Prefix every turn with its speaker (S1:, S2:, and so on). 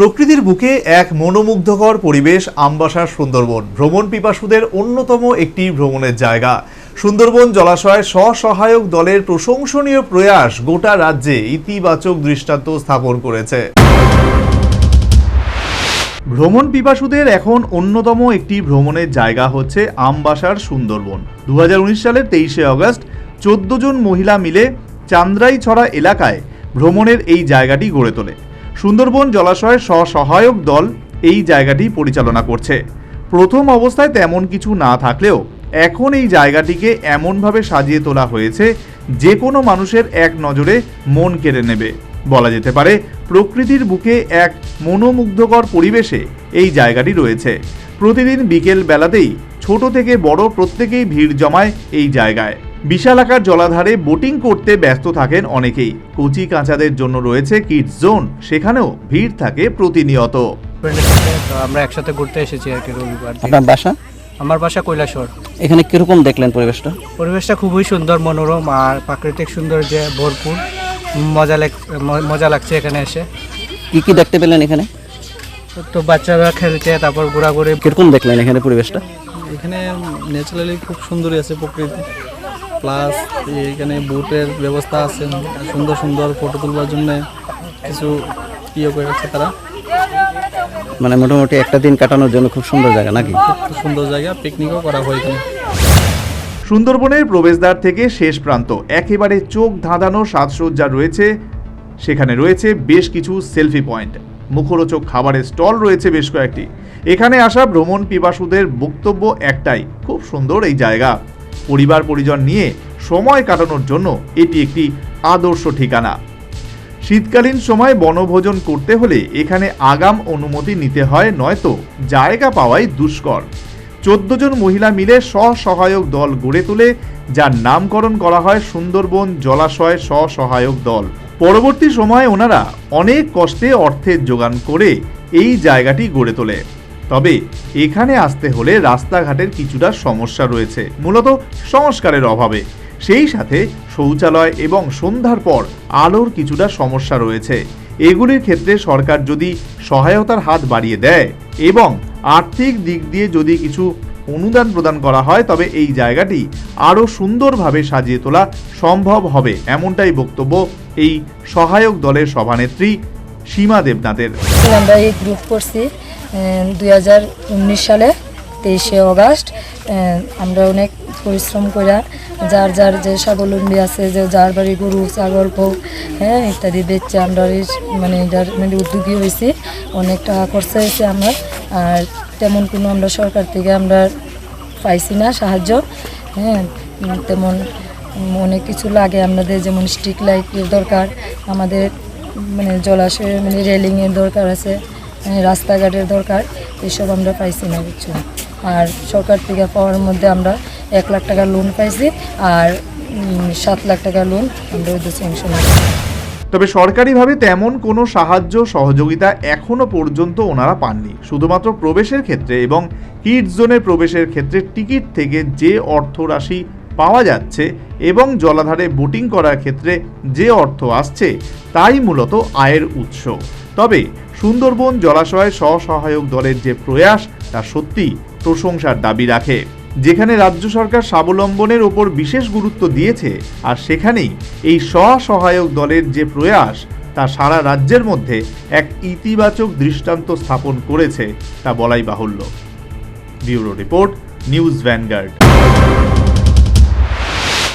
S1: প্রকৃতির বুকে এক মনোমুগ্ধকর পরিবেশ আমবাসার সুন্দরবন। ভ্রমণ পিপাসুদের অন্যতম একটি ভ্রমণের জায়গা। সুন্দরবন জলাশয় স্বসহায়ক দলের প্রশংসনীয় প্রয়াস গোটা রাজ্যে ইতিবাচক দৃষ্টান্ত স্থাপন করেছে। ভ্রমণ পিপাসুদের এখন অন্যতম একটি ভ্রমণের জায়গা হচ্ছে আমবাসার সুন্দরবন। দু হাজার উনিশ সালের তেইশে আগস্ট চোদ্দ জন মহিলা মিলে চান্দ্রাইছড়া এলাকায় ভ্রমণের এই জায়গাটি গড়ে তোলে। সুন্দরবন জলাশয় স্বসহায়ক দল এই জায়গাটি পরিচালনা করছে। প্রথম অবস্থায় তেমন কিছু না থাকলেও এখন এই জায়গাটিকে এমনভাবে সাজিয়ে তোলা হয়েছে যে কোনো মানুষের এক নজরে মন কেড়ে নেবে। বলা যেতে পারে, প্রকৃতির বুকে এক মনোমুগ্ধকর পরিবেশে এই জায়গাটি রয়েছে। প্রতিদিন বিকেল বেলাতেই ছোট থেকে বড় প্রত্যেকেই ভিড় জমায় এই জায়গায়। বিশাল আকার জলাধারে বোটিং করতে ব্যস্ত থাকেন অনেকেই। কচি কাঁচাদের জন্য রয়েছে কিডস জোন সেখানেও ভিড় থাকে প্রতিনিয়ত।
S2: আমরা একসাথে ঘুরতে এসেছি আর কি রবিবার
S3: আপনার বাসা?
S2: আমার বাসা কৈলাসর
S3: এখানে কীরকম দেখলেন পরিবেশটা?
S2: পরিবেশটা খুবই সুন্দর মনোরম আর প্রাকৃতিক সৌন্দর্যে ভরপুর। মজা লাগ মজা লাগছে এখানে এসে।
S3: কি কি দেখতে পেলেন এখানে?
S2: তো বাচ্চারা খেলছে তারপর ঘোরাঘুরি।
S3: কীরকম দেখলেন এখানে পরিবেশটা?
S4: এখানে ন্যাচারালি খুব সুন্দরই আছে প্রকৃতি। প্লাস এখানে বোটের ব্যবস্থা আছে সুন্দর সুন্দর ফটো তুলবার জন্য কিছু ইয়ে করে রাখছে তারা।
S3: মানে মোটামুটি একটা দিন কাটানোর জন্য খুব সুন্দর জায়গা নাকি?
S4: খুব সুন্দর জায়গা পিকনিকও করা হয় এখানে।
S1: সুন্দরবনের প্রবেশদ্বার থেকে শেষ প্রান্ত একেবারে চোখ ধাঁধানো সাজসজ্জা রয়েছে। সেখানে রয়েছে বেশ কিছু সেলফি পয়েন্ট মুখরোচক খাবারের স্টল রয়েছে বেশ কয়েকটি। এখানে আসা ভ্রমণ পিপাসুদের বক্তব্য একটাই খুব সুন্দর এই জায়গা। পরিবার পরিজন নিয়ে সময় কাটানোর জন্য এটি একটি আদর্শ ঠিকানা। শীতকালীন সময় বনভোজন করতে হলে এখানে আগাম অনুমতি নিতে হয়, নয়তো জায়গা পাওয়াই দুষ্কর। চোদ্দ জন মহিলা মিলে স্বসহায়ক দল গড়ে তোলে, যার নামকরণ করা হয় সুন্দরবন জলাশয় স্বসহায়ক দল। পরবর্তী সময়ে ওনারা অনেক কষ্টে অর্থের যোগান করে এই জায়গাটি গড়ে তোলে। তবে এখানে আসতে হলে রাস্তাঘাটের কিছুটা সমস্যা রয়েছে, মূলত সংস্কারের অভাবে। সেই সাথে শৌচালয় এবং সন্ধ্যার পর আলোর কিছুটা সমস্যা রয়েছে। এগুলির ক্ষেত্রে সরকার যদি সহায়তার হাত বাড়িয়ে দেয় এবং আর্থিক দিক দিয়ে যদি কিছু অনুদান প্রদান করা হয়, তবে এই জায়গাটি আরও সুন্দরভাবে সাজিয়ে তোলা সম্ভব হবে, এমনটাই বক্তব্য এই সহায়ক দলের সভানেত্রী সীমা দেবনাথের।
S5: আমরা এই গ্রুপ করছি। উনিশ সালে তেইশে অগাস্ট আমরা অনেক পরিশ্রম করে যার যার যে স্বাবলম্বী আছে, যে যার বাড়ি গরু, ছাগল হোক হ্যাঁ ইত্যাদি বেচছে আমরা মানে এটার মানে উদ্যোগী হয়েছি। অনেক টাকা খরচা হয়েছে আমার। আর তেমন কোনো আমরা সরকার থেকে আমরা পাইছি না সাহায্য হ্যাঁ তেমন অনেক কিছু লাগে আমাদের, যেমন স্ট্রিট লাইটের দরকার, আমাদের মানে জলাশয়ে মানে রেলিংয়ের দরকার আছে। রাস্তাঘাটের দরকার, এসব আমরা পাইছি না কিছু আর সরকার থেকে পাওয়ার মধ্যে আমরা এক লাখ টাকা লোন পাইছি আর সাত লাখ টাকা লোন আমরা স্যাংশন
S1: তবে সরকারিভাবে তেমন কোনো সাহায্য, সহযোগিতা এখনও পর্যন্ত ওনারা পাননি। শুধুমাত্র প্রবেশের ক্ষেত্রে এবং কিড জোনে প্রবেশের ক্ষেত্রে টিকিট থেকে যে অর্থ রাশি পাওয়া যাচ্ছে এবং জলাধারে বোটিং করার ক্ষেত্রে যে অর্থ আসছে, তাই মূলত আয়ের উৎস। তবে সুন্দরবন জলাশয়ে স্বসহায়ক দলের যে প্রয়াস, তা সত্যি প্রশংসার দাবি রাখে। যেখানে রাজ্য সরকার স্বাবলম্বনের ওপর বিশেষ গুরুত্ব দিয়েছে, আর সেখানেই এই স্বসহায়ক দলের যে প্রয়াস, তা সারা রাজ্যের মধ্যে এক ইতিবাচক দৃষ্টান্ত স্থাপন করেছে, তা বলাই বাহুল্য। Bureau report, News Vanguard.